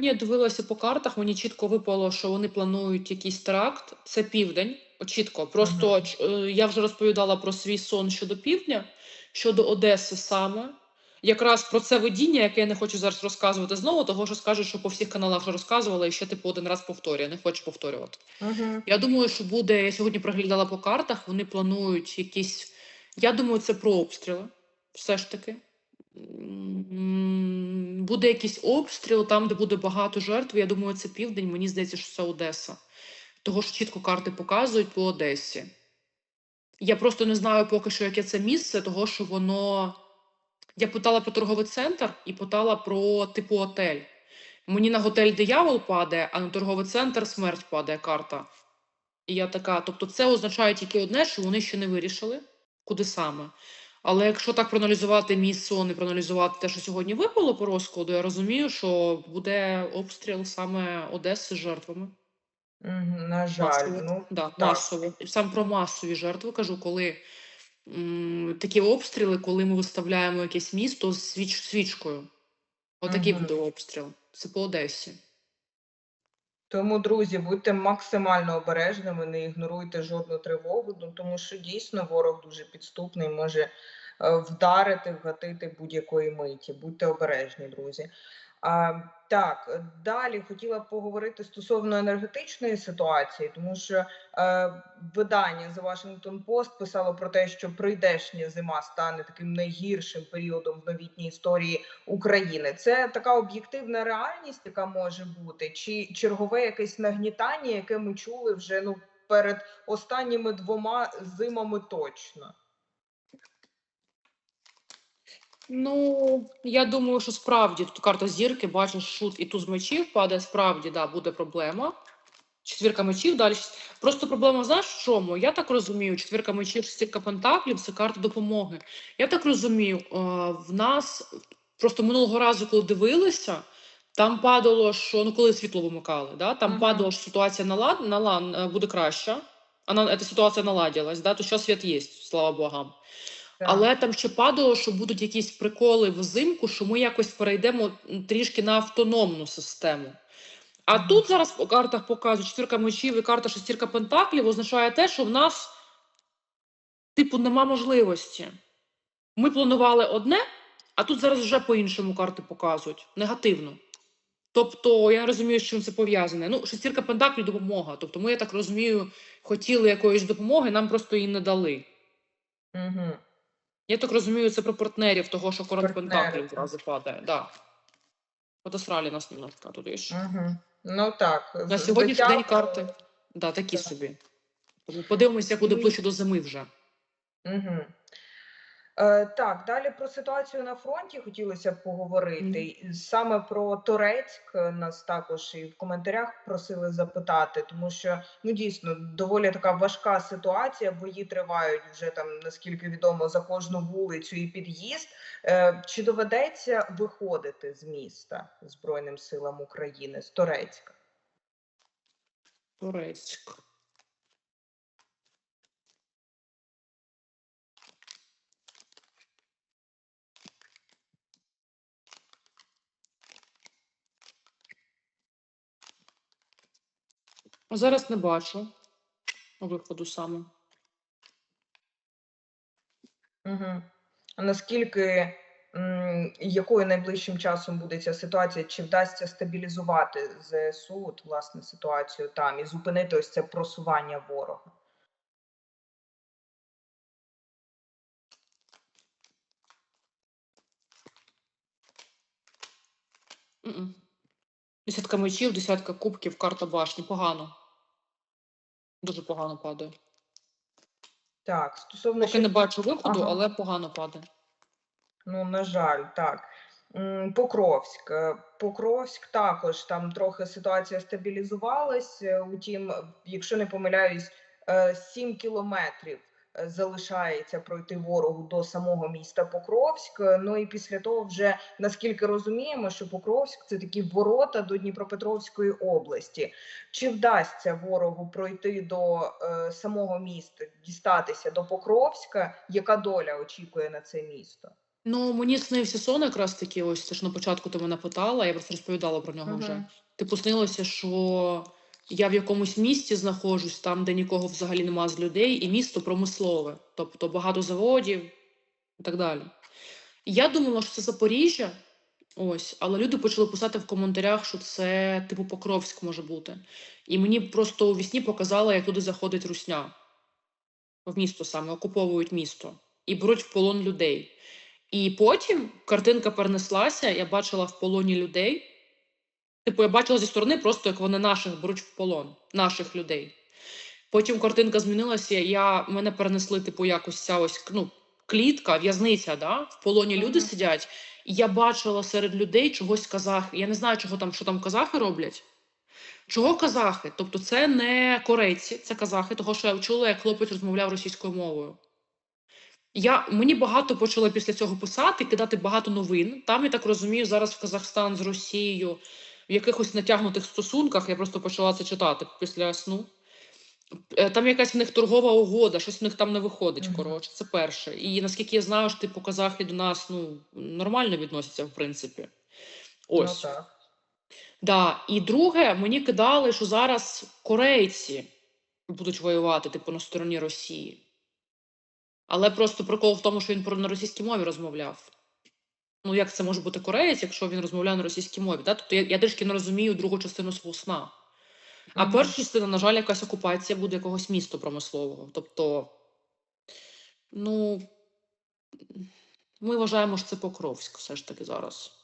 я дивилася по картах, мені чітко випало, що вони планують якийсь теракт. Це південь. Чітко. Просто ч- е, я вже розповідала про свій сон щодо півдня, щодо Одеси саме. Якраз про це видіння, яке я не хочу зараз розказувати знову, того що скажуть, що по всіх каналах вже розказувала, і ще типу один раз повторюю, не хочу повторювати. Угу. Я думаю, що буде. Я сьогодні проглядала по картах. Вони планують якісь. Я думаю, це про обстріли. Все ж таки. Буде якийсь обстріл, там, де буде багато жертв. Я думаю, це південь. Мені здається, що це Одеса. Того, що чітко карти показують по Одесі. Я просто не знаю поки що, яке це місце, того що воно. Я питала про торговий центр і питала про типу отель. Мені на готель диявол падає, а на торговий центр смерть падає карта. І я така, тобто це означає тільки одне, що вони ще не вирішили, куди саме. Але якщо так проаналізувати мій сон і проаналізувати те, що сьогодні випало по розкладу, я розумію, що буде обстріл саме Одеси з жертвами. На жаль, Масово. ну Да, так. масово. І сам про масові жертви кажу, коли м, такі обстріли, коли ми виставляємо якесь місто з свіч, свічкою. Отакий Мгм. буде обстріл. Це по Одесі. Тому, друзі, будьте максимально обережними, не ігноруйте жодну тривогу, ну тому що дійсно ворог дуже підступний, може вдарити, вгатити будь-якої миті. Будьте обережні, друзі. А, так, е, далі хотіла б поговорити стосовно енергетичної ситуації, тому що е, видання The Washington Post писало про те, що прийдешня зима стане таким найгіршим періодом в новітній історії України. Це така об'єктивна реальність, яка може бути, чи чергове якесь нагнітання, яке ми чули вже ну перед останніми двома зимами точно. Ну, я думаю, що справді тут карта зірки, бачиш, шут і туз мечів падає, справді, да, буде проблема. Четвірка мечів далі. Просто проблема, знаєш, в чому? Я так розумію, четвірка мечів, шестірка пентаклів це карта допомоги. Я так розумію, е, в нас просто минулого разу, коли дивилися, там падало, що ну коли світло вимикали, да, там Мгм. падало, що ситуація нала, нала, е, буде краща. Вона, ця ситуація наладилась, да, то зараз світ є, слава богам. Але там ще падало, що будуть якісь приколи взимку, що ми якось перейдемо трішки на автономну систему. А тут зараз по картах показують четвірка мечів і карта шестірка пентаклів означає те, що в нас, типу, нема можливості. Ми планували одне, а тут зараз вже по-іншому карти показують негативно. Тобто, я не розумію, з чим це пов'язане. Ну, шестірка пентаклів допомога. Тобто, ми, я так розумію, хотіли якоїсь допомоги, нам просто її не дали. Угу. Я так розумію, це про партнерів, того, що корот пентаклів зразу падає. Да. Подосралі нас немножко туди? Угу. Ну так, На сьогоднішній день карти. Да, такі Так. собі. Подивимося, як буде ближче до зими вже. Угу. Е, так, далі про ситуацію на фронті хотілося б поговорити. І Саме про Турецьк е, нас також і в коментарях просили запитати, тому що ну дійсно доволі така важка ситуація. Бої тривають вже там, наскільки відомо, за кожну вулицю і під'їзд. Е, чи доведеться виходити з міста Збройним силам України з Турецька? Турецьк. Зараз не бачу виходу саме. Угу. А наскільки м, якою найближчим часом буде ця ситуація? Чи вдасться стабілізувати ЗСУ от, власне ситуацію там і зупинити ось це просування ворога? Мгм. Десятка мечів, десятка кубків, карта башні. Погано. Дуже погано падає. Так, стосовно Поки ще не бачу виходу, Ага. але погано падає. Ну, на жаль, так. М, Покровськ. Е, Покровськ також там трохи ситуація стабілізувалась. е, Утім, якщо не помиляюсь, 7 кілометрів е, залишається пройти ворогу до самого міста Покровськ. Ну і після того, вже наскільки розуміємо, що Покровськ це такі ворота до Дніпропетровської області. Чи вдасться ворогу пройти до е, самого міста, дістатися до Покровська? Яка доля очікує на це місто? Ну, мені снився сон якраз таки, ось це ж на початку ти мене питала, я просто розповідала про нього вже. Мгм. Типу, снилося, що я в якомусь місті знаходжусь, там, де нікого взагалі нема з людей, і місто промислове, тобто багато заводів і так далі. Я думала, що це Запоріжжя, ось, але люди почали писати в коментарях, що це типу Покровськ може бути. І мені просто у вісні показали, як туди заходить русня в місто саме, окуповують місто і беруть в полон людей. І потім картинка перенеслася, я бачила в полоні людей. Типу, я бачила зі сторони просто, як вони наших беруть в полон, наших людей. Потім картинка змінилася, я, мене перенесли, типу, якось ця ось ну, клітка, в'язниця, да? в полоні люди сидять, і я бачила серед людей чогось казахи. Я не знаю, чого там, що там казахи роблять. Чого казахи? Тобто це не корейці, це казахи, того що я чула, як хлопець розмовляв російською мовою. Я, мені багато почали після цього писати, кидати багато новин. Там, я так розумію, зараз в Казахстан з Росією в якихось натягнутих стосунках. Я просто почала це читати після сну. Е, Там якась в них торгова угода, щось в них там не виходить. Коротше, це перше. І наскільки я знаю, що типу казахи до нас ну, нормально відносяться, в принципі. Ось. Ну, так. Да. І друге, мені кидали, що зараз корейці будуть воювати, типу, на стороні Росії. Але просто прикол в тому, що він про на російській мові розмовляв. Ну, як це може бути кореєць, якщо він розмовляє на російській мові? Да? Тобто я, я трішки не розумію другу частину свого сна. А Мгм. перша частина, на жаль, якась окупація буде якогось міста промислового. Тобто, ну, ми вважаємо, що це Покровськ все ж таки зараз.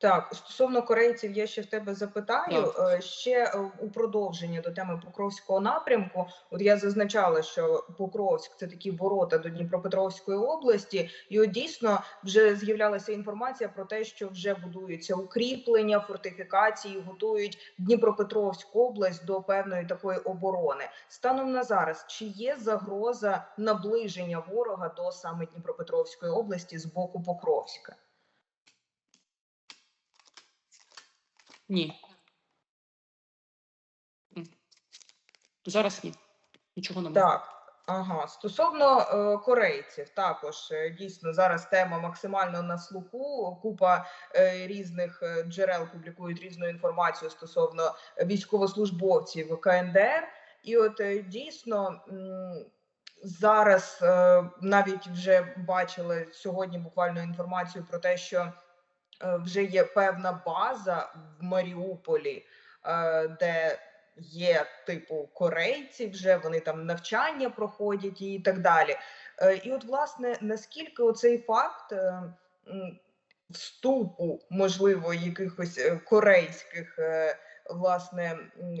Так, стосовно корейців, я ще в тебе запитаю. Е, Ще е, у продовження до теми Покровського напрямку. От я зазначала, що Покровськ це такі ворота до Дніпропетровської області, і от дійсно вже з'являлася інформація про те, що вже будуються укріплення, фортифікації, готують Дніпропетровську область до певної такої оборони. Станом на зараз, чи є загроза наближення ворога до саме Дніпропетровської області з боку Покровська? Ні. Зараз ні. Нічого немає. Так, ага. Стосовно е, корейців, також е, дійсно зараз тема максимально на слуху. Купа е, різних е, джерел публікують різну інформацію стосовно військовослужбовців КНДР. І от е, дійсно м, зараз е, навіть вже бачили сьогодні буквально інформацію про те, що вже є певна база в Маріуполі, е, де є типу корейці, вже вони там навчання проходять і так далі. Е, І от, власне, наскільки оцей факт е, вступу, можливо, якихось е, корейських е, власне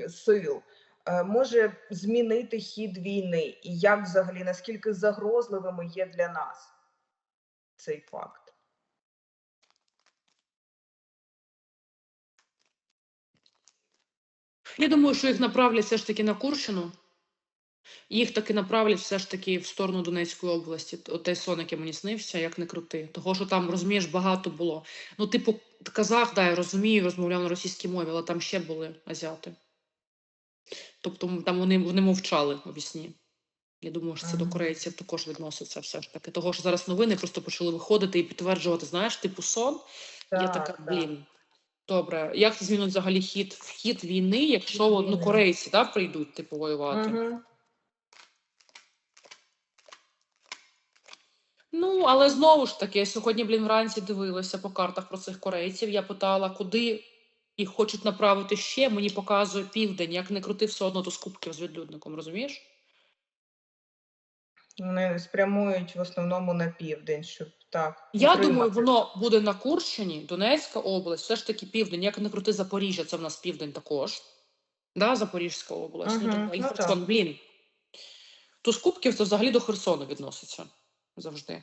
сил. е, Може змінити хід війни, і як взагалі наскільки загрозливими є для нас цей факт? Я думаю, що їх направлять все ж таки на Курщину. Їх таки направлять все ж таки в сторону Донецької області. От той сон, який мені снився, як не крути. Того, що там, розумієш, багато було. Ну, типу, казах, да, я розумію, розмовляв на російській мові, але там ще були азіати. Тобто там вони, вони мовчали у вісні. Я думаю, що це до корейців також відноситься все ж таки. Того, що зараз новини просто почали виходити і підтверджувати, знаєш, типу сон. Я Так, така, так. блін. Добре, як це змінить взагалі хід, хід війни, якщо ну, корейці да, прийдуть, типу, воювати? Мгм. Ну, але знову ж таки, я сьогодні, блін, вранці дивилася по картах про цих корейців. Я питала, куди їх хочуть направити ще. Мені показує південь, як не крути, все одно до скупків з відлюдником, розумієш? Вони спрямують в основному на південь, щоб так. Я утримати. думаю, воно буде на Курщині, Донецька область, все ж таки південь. Як не крути Запоріжжя, це в нас південь також. Да, Запорізька область. Ну, Мгм, типу, і ну Херсон, так. блін. То скупків це взагалі до Херсону відноситься завжди.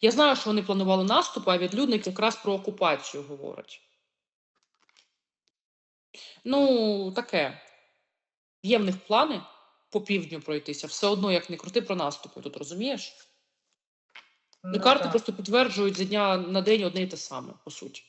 Я знаю, що вони планували наступ, а відлюдник якраз про окупацію говорить. Ну, таке. Є в них плани по півдню пройтися. Все одно, як не крути про наступи тут, розумієш? Ну, Ну, карти так. просто підтверджують за дня на день одне і те саме, по суті.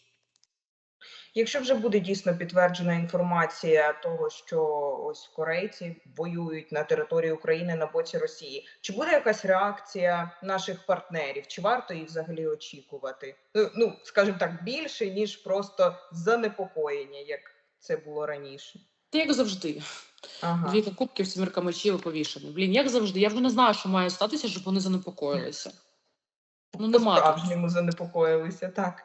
Якщо вже буде дійсно підтверджена інформація того, що ось корейці воюють на території України на боці Росії, чи буде якась реакція наших партнерів? Чи варто їх взагалі очікувати? Ну, Ну, скажімо так, більше ніж просто занепокоєння, як це було раніше. Та як завжди. Ага. Двійка кубків, сімірка мечів і повішений. Блін, як завжди, я вже не знаю, що має статися, щоб вони занепокоїлися. Ну, нема. По-справжньому занепокоїлися, так.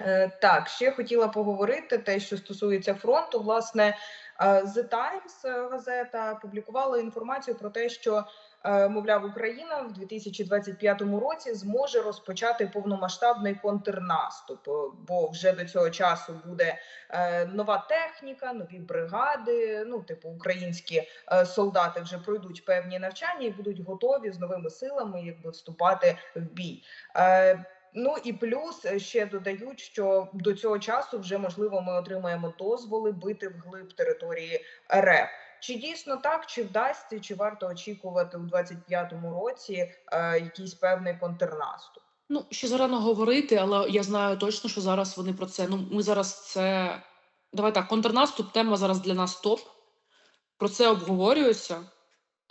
Е, так, ще хотіла поговорити те, що стосується фронту. Власне, е, The Times е, газета публікувала інформацію про те, що, мовляв, Україна в 2025 році зможе розпочати повномасштабний контрнаступ, е, бо вже до цього часу буде е, нова техніка, нові бригади. Ну, типу, українські е, солдати вже пройдуть певні навчання і будуть готові з новими силами, якби вступати в бій. Е, Ну і плюс е, ще додають, що до цього часу вже можливо ми отримаємо дозволи бити вглиб території РФ. Чи дійсно так, чи вдасться, чи варто очікувати у 25-му році е, якийсь певний контрнаступ? Ну, ще зарано говорити, але я знаю точно, що зараз вони про це. Ну, ми зараз це. Давай так, контрнаступ, тема зараз для нас топ. Про це обговорюється.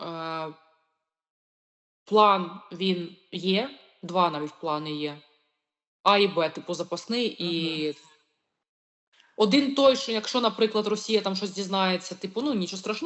Е, план він є. Два навіть плани є. А і Б, типу, запасний, і один той, що якщо, наприклад, Росія там щось дізнається, типу, ну нічого страшного.